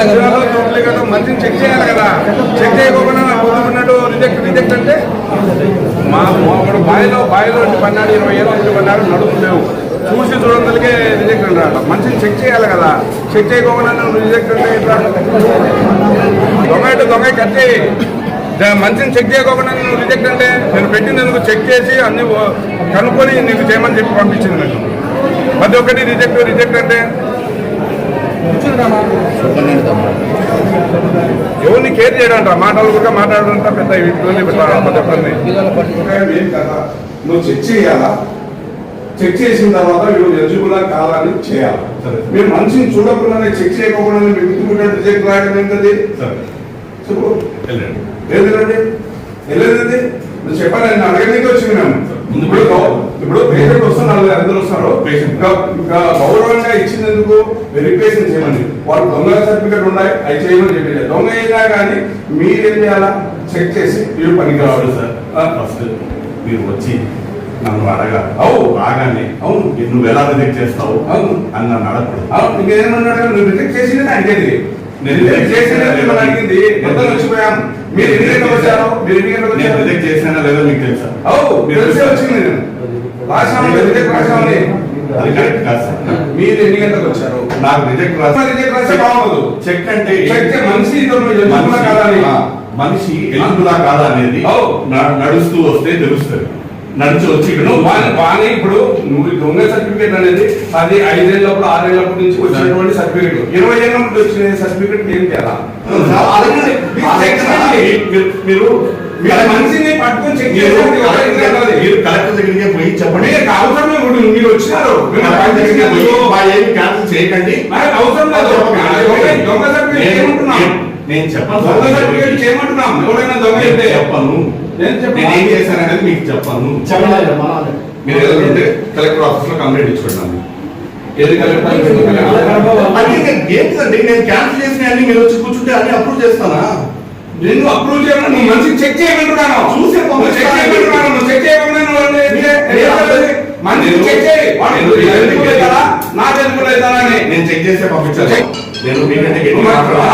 వాళ్ళ మంచిని చెక్ చేయాలి కదా. చెక్ చేయకుండా పొందుకున్నట్టు రిజెక్ట్ రిజెక్ట్ అంటే మా ఒకడు బాయిలో బాయిలో ఇంటి పన్నాడు ఇరవై ఏళ్ళు ఇంటి పన్నాడు నడుము లేవు. చూసి చూడందరికే రిజెక్ట్ అంటారు మంచిని చెక్ చేయాలి కదా. చెక్ చేయకుండా నువ్వు రిజెక్ట్ అంటే ఎట్లా? దొంగ అంటే దొంగ కట్టి మంచిని చెక్ చేయకుండా నువ్వు రిజెక్ట్ అంటే నేను పెట్టినందుకు చెక్ చేసి అన్ని కనుక్కొని నీకు చేయమని చెప్పి పంపించింది నాకు ప్రతి ఒక్కటి రిజెక్ట్ రిజెక్ట్ అంటే ఎవరిని కేర్ చేయడంట? మాటలు కూడా మాట్లాడడంట పెద్ద ఇబ్బంది. పెట్టాలి నువ్వు చెక్ చేయాలా? చెక్ చేసిన తర్వాత వీడు ఎలిజిబుల్ కాదని చేయాలి? మీరు మనిషిని చూడకుండానే చెక్ చేయకుండా మీకు ఇంటిమీడియట్ రిజెక్ట్ రాయడం ఏంటది? చెప్పు. లేదండి? వెళ్ళేది నువ్వు చెప్పాను నేను అడగడానికి వచ్చింది మేము. ఇప్పుడు ఇప్పుడు పేషెంట్ వస్తున్నారు అందరూ వస్తున్నారు ఇంకా ఇంకా గౌరవంగా ఇచ్చినందుకు వెరిఫికేషన్ చేయమని. వాళ్ళు దొంగ సర్టిఫికేట్ ఉన్నాయి అవి చేయమని చెప్పి దొంగ అయినా కానీ మీరు చేయాలా? చెక్ చేసి వీడు పనికి రావాలి. సార్. ఫస్ట్ మీరు వచ్చి నన్ను అడగా అవు. రాగానే అవును. నువ్వు ఎలా రిజెక్ట్ చేస్తావు? అవును. అని నన్ను అడగకూడదు. అవును, ఇంకేమన్నాడు నువ్వు రిజెక్ట్ చేసింది అడిగేది. నేను రిజెక్ట్ చేసింది అడిగింది. మొత్తం వచ్చిపోయాం మీరు ఎన్ని గంటలకు వచ్చారు? మీరు ఎన్ని గంటలకు నేను వచ్చారు? రిజెక్ట్ లేదో మీకు తెలుసా. అవు తెలిసే వచ్చింది నేను. రిజెక్ట్ రాశామని అది కరెక్ట్ కాదు సార్ మీరు ఎన్ని గంటలకు వచ్చారు? నాకు రిజెక్ట్ రాసి రిజెక్ట్ రాస్తే బాగుండదు చెక్ అంటే చెక్ మనిషి ఎలిజిబుల్ కాదా మనిషి ఎలుగులా కాదా అనేది నడుస్తూ వస్తే తెలుస్తుంది. నడిచి వచ్చి వాని- ఇప్పుడు నువ్వు దొంగ సర్టిఫికేట్ అనేది అది ఐదేళ్ళప్పుడు ఆరేళ్ళప్పటి నుంచి వచ్చినటువంటి సర్టిఫికేట్ ఇరవై ఏళ్ళ నుండి వచ్చిన సర్టిఫికేట్ ఏం. అడగండి. మీరు- మనిషిని పట్టుకొని మీరు కలెక్టర్ దగ్గరికి పోయి చెప్పండి. అవసరం లేదు. మీరు వచ్చినారు. క్యాన్సిల్ చేయకండి. అవసరం లేదు. దొంగ- సర్టిఫికేట్ నేను- ఏమంటున్నాం నేను చెప్పను. దొంగ. సర్టిఫికేట్ ఎవరైనా దొంగ నేను అయితే చెప్పను. నేను చెప్పను. నేను ఏం చేశాననేది మీకు చెప్పను. మీరు ఏదంటే కలెక్టర్ ఆఫీస్లో కంప్లైంట్ ఇచ్చుకున్నాను ఏది కలెక్టర్ నేను క్యాన్సిల్ చేసిన అన్ని మీరు వచ్చి కూర్చుంటే అన్ని అప్రూవ్ చేస్తానా? నిన్ను అప్రూవ్ నువ్వు మంచి చెక్ చేయమంటున్నాను. చూసే చెక్ చేయమంటున్నాను. చెక్? మంచి చెక్ చేయి. ఎందుకు ఎలిజిబుల్ అవుతారా అని నేను చెక్ చేసే పంపించాను. నేను మీకంటే నువ్వు గట్టిగా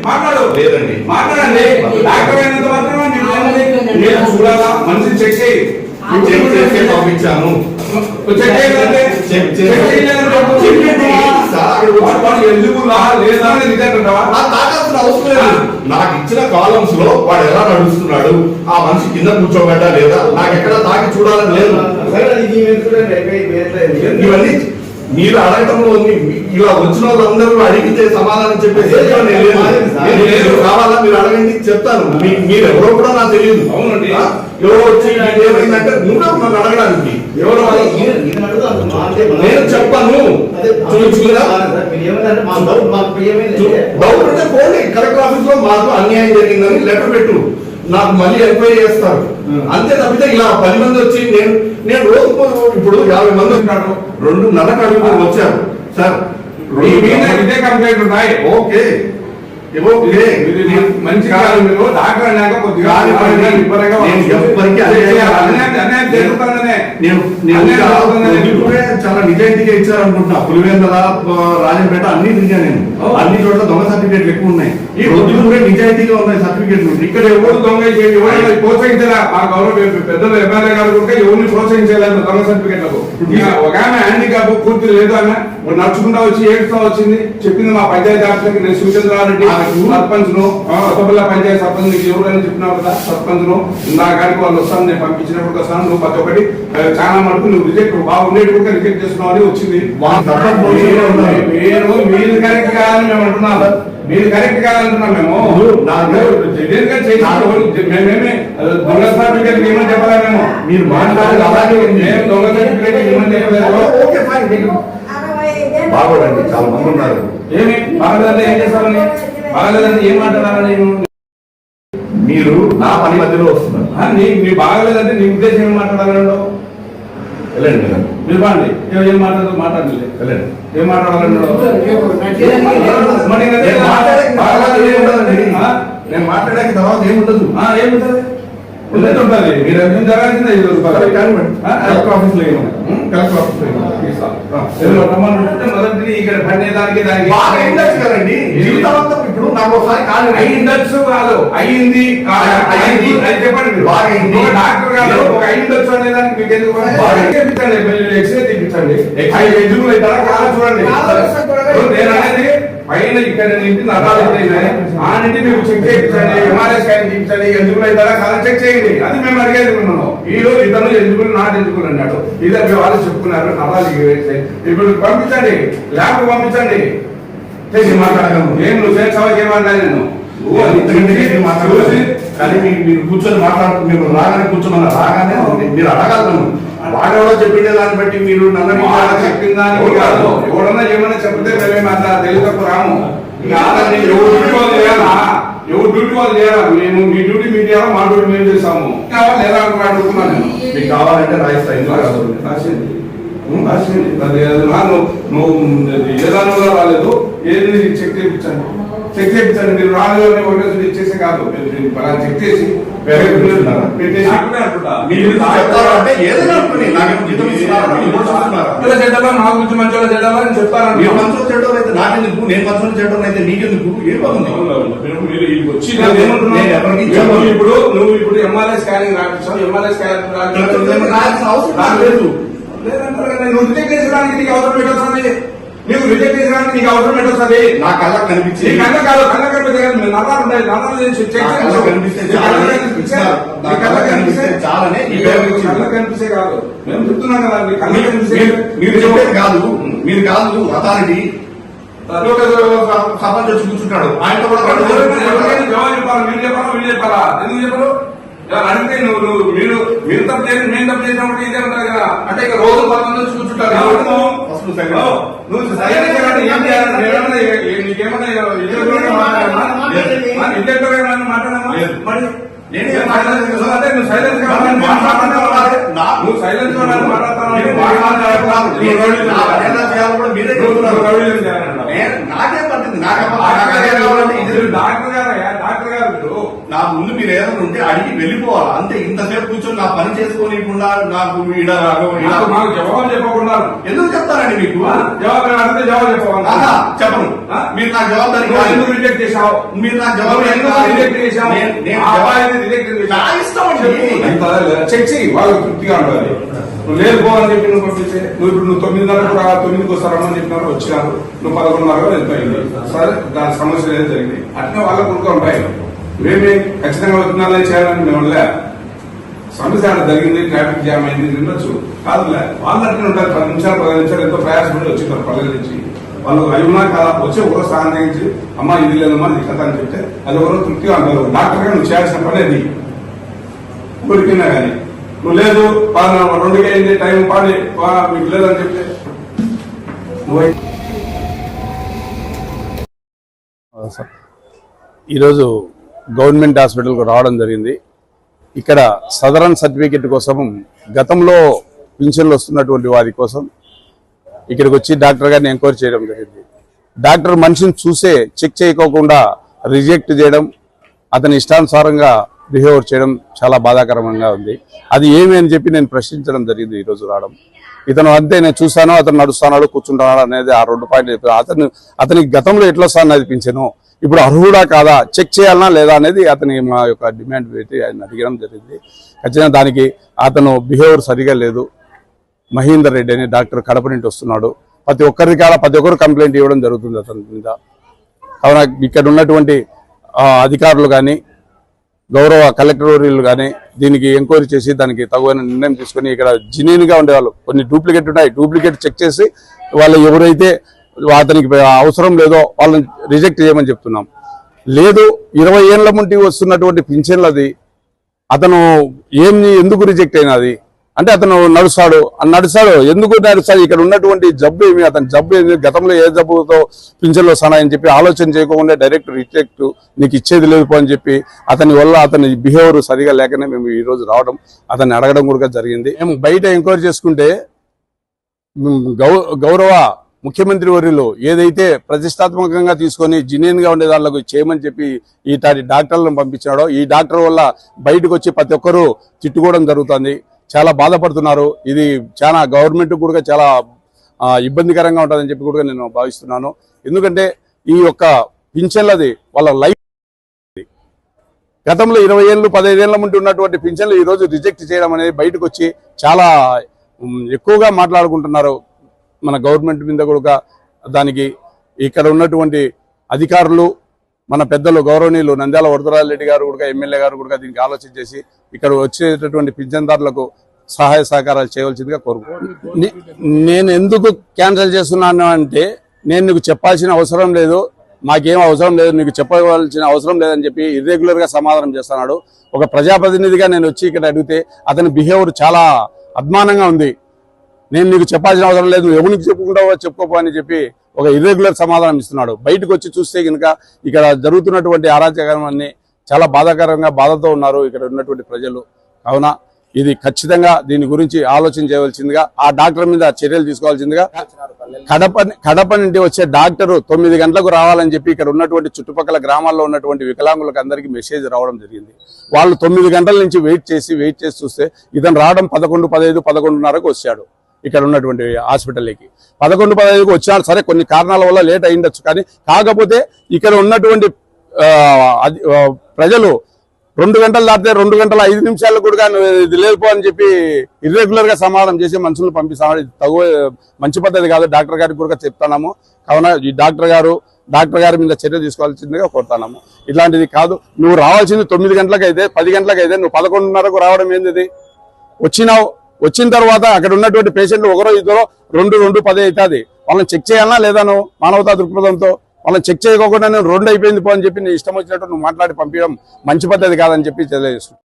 మాట్లాడు. లేదండి. మాట్లాడండి. డాక్టర్ అయినంత మాత్రమే? నేను చూడాలా? మనిషిని చెక్ చేయి. చెక్ చేసే పంపించాను. చెక్ చేయలేదంటే చెక్ వాడు ఎలిజిబుల్ లేదా తాగాల్సిన అవసరం లేదు. నాకు ఇచ్చిన కాలమ్స్లో వాడు ఎలా నడుస్తున్నాడు? ఆ మనిషి కింద కూర్చోబెట్టా లేదా? నాకు ఎక్కడ తాగి చూడాలని లేదు. ఇవన్నీ మీరు అడగటంలో ఉంది ఇలా వచ్చిన వాళ్ళందరూ అడిగితే సమాధానం చెప్పేసి నేను లేదు. నేను లేదు. కావాలా మీరు అడగండి చెప్తాను. మీ- మీరు ఎవరో కూడా నాకు తెలియదు. అవునండి. ఎవరో వచ్చి "ఇది ఏమైందంటే నువ్వే నన్ను అడగడానికి. ఎవరు? నేను చెప్పను. డౌట్ ఉంటే పోండి. కలెక్టర్ ఆఫీస్లో మాకు అన్యాయం జరిగిందని లెటర్ పెట్టు. నాకు మళ్ళీ ఎంక్వైరీ చేస్తారు. అంతే తప్పితే ఇలా పది మంది వచ్చి నేను నేను రోజు ఇప్పుడు యాభై మంది ఉన్నాడు రెండు కడుపు వచ్చారు. సార్ ఇదే కంప్లైంట్ ఉన్నాయి ఓకే. మంచి డాక్టర్ అన్నాక కొద్దిగా చాలా నిజాయితీగా ఇచ్చారనుకుంటున్నా. పులివెందల రాజంపేట అన్ని తిరిగా నేను. అన్ని చోట్ల దొంగ సర్టిఫికేట్లు ఎక్కువ ఉన్నాయి. ఈ రోజులు కూడా నిజాయితీగా ఉన్నాయి సర్టిఫికేట్లు. ఇక్కడ ఎవరు దొంగ ప్రోత్సహించారా మా గౌరవ పెద్దలు ఎమ్మెల్యే గారు కూడా ఎవరిని ప్రోత్సహించలేదు దొంగ సర్టిఫికెట్లకు. ఒక ఆమె హ్యాండిక్యాప్ పూర్తి లేదు ఆమె నడుచుకుంటా వచ్చి ఏడుస్తా వచ్చింది. చెప్పింది మా పంచాయతీ ఆఫీసర్కి నేను శివచంద్రారెడ్డి? సర్పంచ్ను కొత్తపల్లి పంచాయతీ సర్పంచ్ నీకు ఎవరైనా చెప్పినావు కదా సర్పంచ్ను నా గారికి వాళ్ళు వస్తాను నేను పంపించినప్పుడు వస్తాను. నువ్వు ప్రతి ఒక్కటి చాలా మటుకు నువ్వు రిజెక్ట్ బాగుండేది కూడా రిజెక్ట్ చేస్తున్నావు అని వచ్చింది. ఉన్నారు. మీరు కరెక్ట్ కాదని మేము అంటున్నాం. మీరు కరెక్ట్ కాదంటున్నాం మేము. మేమేమి దొంగ సర్టిఫికేట్ ఏమని మీరు మాట్లాడేది అలాగే దొంగ సర్టిఫికేట్ ఏమని చెప్పలేదు. బాగోడండి చాలా మంది ఉన్నారు. ఏమి? బాగలేదంటే ఏం చేస్తామని బాగలేదంటే ఏం మాట్లాడాలని నేను? మీరు నా పని మధ్యలో వస్తున్నారు. నీ బాగలేదంటే నీ ఉద్దేశం ఏం మాట్లాడాలండో వెళ్ళండి. మీరు బాండి ఏం మాట్లాడదు మాట్లాడలే వెళ్ళండి. ఏం మాట్లాడాలండో మరి నేను మాట్లాడే బాగలేదు ఏం ఉండదండి. నేను మాట్లాడే తర్వాత ఏముండదు. ఆ, ఏముంటది? ఉన్నట్టు ఉంటుంది మీరు ఎంత జరగాల్సిందే ఐదు రూపాయలు కలెక్టర్ ఆఫీస్లో ఇవ్వండి. కలెక్టర్ ఆఫీస్లో ఇవ్వండి. ఇస్తాను. ఆ, ఎవరో రమ్మని ఉంటే మొదటిది ఇక్కడ పండేదానికి దానికి బాగా ఇండెక్స్ కదండి. జీవితాంతం ఇప్పుడు నాకు ఒకసారి కాదు. అయ్యిండొచ్చు కాదు. అయ్యింది చెప్పండి మీరు. డాక్టర్ ఒక అనే దానికి మీకు ఎందుకు ఎక్స్రే ఎదురు చూడండి. నేను అనేది పైన ఇక్కడ నుంచి నరాలు ఎదురైనాయి ఆ నుండి మీకు చెక్ చేయించండి. ఎంఆర్ఐ స్కాన్ చేయించండి. ఎందుకు అవుతారా కాదు చెక్ చేయండి? అది మేము అడిగేది ఉన్నాము ఈ రోజు ఇతను ఎందుకు నాట్ ఎందుకు అన్నాడు. ఇద్దరు వాళ్ళు చెప్పుకున్నారు. నరాలు ఇప్పుడు పంపించండి. ల్యాబ్ పంపించండి. చేసి మాట్లాడగలను ఏం నువ్వు చేస్తావా చేయమన్నా నేను. కానీ మీరు కూర్చొని మాట్లాడుతూ మీరు రాగానే కూర్చోమన్న రాగానే మీరు అడగలను వాడెవడో చెప్పిండే దాన్ని బట్టి మీరు నన్ను చెప్పిన దానికి కాదు. ఎవడన్నా ఏమన్నా చెప్తే మేమేం అంత తెలుగు రాము ఎవరు డ్యూటీ వాళ్ళు చేయాలా? ఎవరు డ్యూటీ వాళ్ళు చేయాలా? మేము మీ డ్యూటీ మీరు చేయాలా మా డ్యూటీ మేము చేస్తాము. కావాలి లేదా అని అడుగుతున్నాను నేను. మీకు కావాలంటే రాయిస్తా కాదు రాసింది. రాసింది. నువ్వు రాలేదు. ఏది చెక్ చేయించండి. చెక్ చేయించండి. మీరు రాలేదు ఒకటి కాదు. చెక్ చేసి నాకు మంచిగా చెడ్డలా అని చెప్తారండి మీరు మంచోళ్ళు చెడ్డోళ్ళు అయితే నాకెందుకు నేను మంచోళ్ళు చెడ్డోళ్ళు అయితే నీకెందుకు ఏం బాగుంది నేను నేను? నేను. ఇప్పుడు నువ్వు ఇప్పుడు ఎంఆర్ఐ స్కానింగ్ రాపించావు ఎంఆర్ఐ స్కానింగ్ రాయాల్సిన అవసరం లేదు. లేదంటారు కదా, నువ్వు అవసరం నీకు రిజెక్ట్ చేసడానికి నీకు అవసరం పెట్టొస్తుంది నా కళ్ళకు కనిపించి నీ కళ్ళ కాదు కళ్ళ కనిపించే మీ నరాలు ఉన్నాయి నరాలు చేసి చాలని. కళ్ళ కనిపిస్తే కాదు. మేము చెప్తున్నాం కదా నీ కళ్ళ కనిపిస్తే మీరు- చెప్పేది కాదు. మీరు కాదు అథారిటీ సర్పంచ్ వచ్చి కూర్చుంటాడు. ఆయనతో కూడా జవాబు చెప్పాలా? మీరు చెప్పాలా? వీళ్ళు చెప్పాలా? ఎందుకు చెప్పరు? అడిగితే నువ్వు నువ్వు మీరు మీరు తప్పు చేసి మేము తప్పు చేసినప్పుడు ఇదే ఉంటారు కదా. అంటే ఇక రోజు వచ్చి కూర్చుంటారు. నువ్వు ఏం ఏ- నీకేమన్నా ఇంటర్వ్యూలో మాట్లాడమా? ఆ, ఇంటర్వ్యూలో ఏమన్నా మాట్లాడమా? లేదు. మరి నువ్వు చేయాలి నాకేం డాక్టర్ గారు? నా ముందు మీరు ఏదైనా ఉంటే అడిగి వెళ్ళిపోవాలి? అంతే ఇంతసేపు కూర్చొని నా పని చేసుకోనికుండా నాకు జవాబు చెప్పకుండా ఎందుకు చెప్తారండి మీకు? జవాబు అడిగితే జవాబు చెప్పవాలి ఆహా, చెప్పను? మీరు నా ఎందుకు రిజెక్ట్ చేశావు? మీరు నా జవాబు ఎందుకు రిజెక్ట్ చేశావు? జవాబు-. నా ఇష్టం? చెక్ చెయ్యి వాళ్ళు తృప్తిగా ఉండాలి. నువ్వు లేదు పో అని చెప్పి నువ్వు పంపిస్తే నువ్వు ఇప్పుడు నువ్వు తొమ్మిదిన్నరకు రా తొమ్మిదికి వస్తారమ్మని చెప్పినారు వచ్చినారు. నువ్వు పదకొండున్నర వెళ్ళిపోయింది. సరే దాని సమస్య ఏదో జరిగింది. అట్నే వాళ్ళ కొడుకు ఉంటాయి. మేమే ఖచ్చితంగా వచ్చినాలని చేయాలని మేము లే సమస్య జరిగింది ట్రాఫిక్ జామ్ అయింది ఉండొచ్చు. కాదులే వాళ్ళు అట్లనే ఉంటారు పది నిమిషాలు పది నిమిషాలు ఎంతో ప్రయాసపడి వచ్చింటారు పల్లెల నుంచి. వాళ్ళు అయ్యున్నా ఉన్నా కదా వచ్చి ఒకరో స్నానం చేయించి అమ్మా ఇది లేదమ్మా ఇది కదా అని చెప్తే అది ఒకరో తృప్తిగా అంటారు డాక్టర్ నువ్వు చేయాల్సిన పని అది. ఊరికినా కానీ? నువ్వు లేదు పలానా రెండుగా అయింది టైం పాడి మీకు లేదని చెప్తే. నువ్వు ఈరోజు గవర్నమెంట్ హాస్పిటల్కు రావడం జరిగింది. ఇక్కడ సదరన్ సర్టిఫికెట్ కోసం గతంలో పింఛన్లు వస్తున్నటువంటి వారి కోసం ఇక్కడికి వచ్చి డాక్టర్ గారిని ఎంక్వైరీ చేయడం జరిగింది. డాక్టర్ మనిషిని చూసే చెక్ చేయకోకుండా రిజెక్ట్ చేయడం అతని ఇష్టానుసారంగా బిహేవియర్ చేయడం చాలా బాధాకరంగా ఉంది. అది ఏమి అని చెప్పి నేను ప్రశ్నించడం జరిగింది ఈరోజు రావడం. ఇతను అంతే నేను చూశాను అతను నడుస్తున్నాడు కూర్చుంటున్నాడు అనేది ఆ రెండు పాయింట్లు చెప్పారు. అతను అతనికి గతంలో ఎట్లా సార్ అనిపించాను ఇప్పుడు అర్హుడా కాదా? చెక్ చేయాలనా లేదా అనేది అతని మా యొక్క డిమాండ్ పెట్టి ఆయన అడిగడం జరిగింది. ఖచ్చితంగా దానికి అతను బిహేవియర్ సరిగా లేదు. మహేందర్ రెడ్డి అని డాక్టర్ కడప నుండి వస్తున్నాడు. ప్రతి ఒక్కరి కాడ ప్రతి ఒక్కరు కంప్లైంట్ ఇవ్వడం జరుగుతుంది అతని మీద. కావున ఇక్కడ ఉన్నటువంటి అధికారులు కానీ గౌరవ కలెక్టరీలు కానీ దీనికి ఎంక్వైరీ చేసి దానికి తగువైన నిర్ణయం తీసుకొని ఇక్కడ జినీన్గా ఉండేవాళ్ళు. కొన్ని డూప్లికేట్ ఉన్నాయి. డూప్లికేట్ చెక్ చేసి వాళ్ళు ఎవరైతే అతనికి అవసరం లేదో వాళ్ళని రిజెక్ట్ చేయమని చెప్తున్నాం. లేదు ఇరవై ఏళ్ళ ముంటి వస్తున్నటువంటి పింఛన్లది అతను ఏం ఎందుకు రిజెక్ట్ అయినది? అంటే అతను నడుస్తాడు. నడుస్తాడు. ఎందుకు నడుస్తాడు? ఇక్కడ ఉన్నటువంటి జబ్బు ఏమి? అతని జబ్బు ఏమి? గతంలో ఏ జబ్బుతో పింఛన్లు వస్తానని చెప్పి ఆలోచన చేయకుండా డైరెక్ట్ రిజెక్ట్ నీకు ఇచ్చేది లేదు పో అని చెప్పి అతని వల్ల అతని బిహేవియర్ సరిగా లేకనే మేము ఈ రోజు రావడం అతన్ని అడగడం కూడా జరిగింది. మేము బయట ఎంక్వైరీ చేసుకుంటే గౌ గౌరవ ముఖ్యమంత్రి వర్యులు ఏదైతే ప్రతిష్టాత్మకంగా తీసుకొని జినియన్గా ఉండే దానిలోకి చేయమని చెప్పి ఈటాటి డాక్టర్లను పంపించాడో ఈ డాక్టర్ వల్ల బయటకు వచ్చి ప్రతి ఒక్కరూ తిట్టుకోవడం జరుగుతుంది. చాలా బాధపడుతున్నారు. ఇది చాలా గవర్నమెంట్ కూడా చాలా ఇబ్బందికరంగా ఉంటుందని చెప్పి కూడా నేను భావిస్తున్నాను. ఎందుకంటే ఈ యొక్క పింఛన్లది వాళ్ళ లైఫ్ గతంలో ఇరవై ఏళ్ళు పదహైదేళ్ళ ముందు ఉన్నటువంటి పింఛన్లు ఈరోజు రిజెక్ట్ చేయడం అనేది బయటకు వచ్చి చాలా ఎక్కువగా మాట్లాడుకుంటున్నారు. మన గవర్నమెంట్ మీద కూడా దానికి ఇక్కడ ఉన్నటువంటి అధికారులు మన పెద్దలు గౌరవనీయులు నంద్యాల వరదరాజ రెడ్డి గారు కూడా ఎమ్మెల్యే గారు కూడా దీనికి ఆలోచన చేసి ఇక్కడ వచ్చేటటువంటి పింఛన్దారులకు సహాయ సహకారాలు చేయవలసిందిగా కోరుకుంటున్నాను. నేను ఎందుకు క్యాన్సిల్ చేస్తున్నాను అంటే నేను నీకు చెప్పాల్సిన అవసరం లేదు మాకేం అవసరం లేదు నీకు చెప్పవలసిన అవసరం లేదని చెప్పి ఇర్రెగ్యులర్గా సమాధానం చేస్తున్నాడు. ఒక ప్రజాప్రతినిధిగా నేను వచ్చి ఇక్కడ అడిగితే అతని బిహేవియర్ చాలా అద్మానంగా ఉంది. నేను నీకు చెప్పాల్సిన అవసరం లేదు నువ్వు ఎవరికి చెప్పుకుంటావో చెప్పుకోపో అని చెప్పి ఒక ఇర్రెగ్యులర్ సమాధానం ఇస్తున్నాడు. బయటకు వచ్చి చూస్తే కనుక ఇక్కడ జరుగుతున్నటువంటి అరాచకాన్ని చాలా బాధాకరంగా బాధతో ఉన్నారు ఇక్కడ ఉన్నటువంటి ప్రజలు. కావున ఇది ఖచ్చితంగా దీని గురించి ఆలోచన చేయవలసిందిగా ఆ డాక్టర్ మీద చర్యలు తీసుకోవాల్సిందిగా కడప కడప నుండి వచ్చే డాక్టర్ తొమ్మిది గంటలకు రావాలని చెప్పి ఇక్కడ ఉన్నటువంటి చుట్టుపక్కల గ్రామాల్లో ఉన్నటువంటి వికలాంగులకు అందరికీ మెసేజ్ రావడం జరిగింది. వాళ్ళు తొమ్మిది గంటల నుంచి వెయిట్ చేసి వెయిట్ చేసి చూస్తే ఇతను రావడం పదకొండు పదహైదు పదకొండున్నరకు వచ్చాడు. ఇక్కడ ఉన్నటువంటి హాస్పిటల్కి పదకొండు పదహైదుకు వచ్చినా సరే కొన్ని కారణాల వల్ల లేట్ అయిండొచ్చు కానీ కాకపోతే ఇక్కడ ఉన్నటువంటి అది- ప్రజలు రెండు గంటలు దాటితే రెండు గంటల ఐదు నిమిషాలు కూడా నువ్వు ఇది లేకపో అని చెప్పి ఇర్రెగ్యులర్గా సమాధానం చేసి మనుషులను పంపిస్తామని తగు మంచి పద్ధతి కాదు. డాక్టర్ గారికి కూడా చెప్తున్నాము. కావున ఈ డాక్టర్ గారు డాక్టర్ గారి మీద చర్య తీసుకోవాల్సిందిగా కోరుతున్నాము. ఇట్లాంటిది కాదు. నువ్వు రావాల్సింది తొమ్మిది గంటలకు అయితే పది గంటలకు అయితే నువ్వు పదకొండున్నరకు రావడం ఏంది వచ్చినావు వచ్చిన తర్వాత అక్కడ ఉన్నటువంటి పేషెంట్లు ఒకరో ఇద్దరో రెండు రెండు పది అవుతుంది. వాళ్ళని చెక్ చేయాలా లేదా నువ్వు మానవతా దృక్పథంతో? వాళ్ళని చెక్ చేయకుండా నేను రెండు అయిపోయింది పో అని చెప్పి నీ ఇష్టం వచ్చినట్టు నువ్వు మాట్లాడి పంపించడం మంచి పద్ధతి కాదని చెప్పి తెలియజేస్తున్నాను.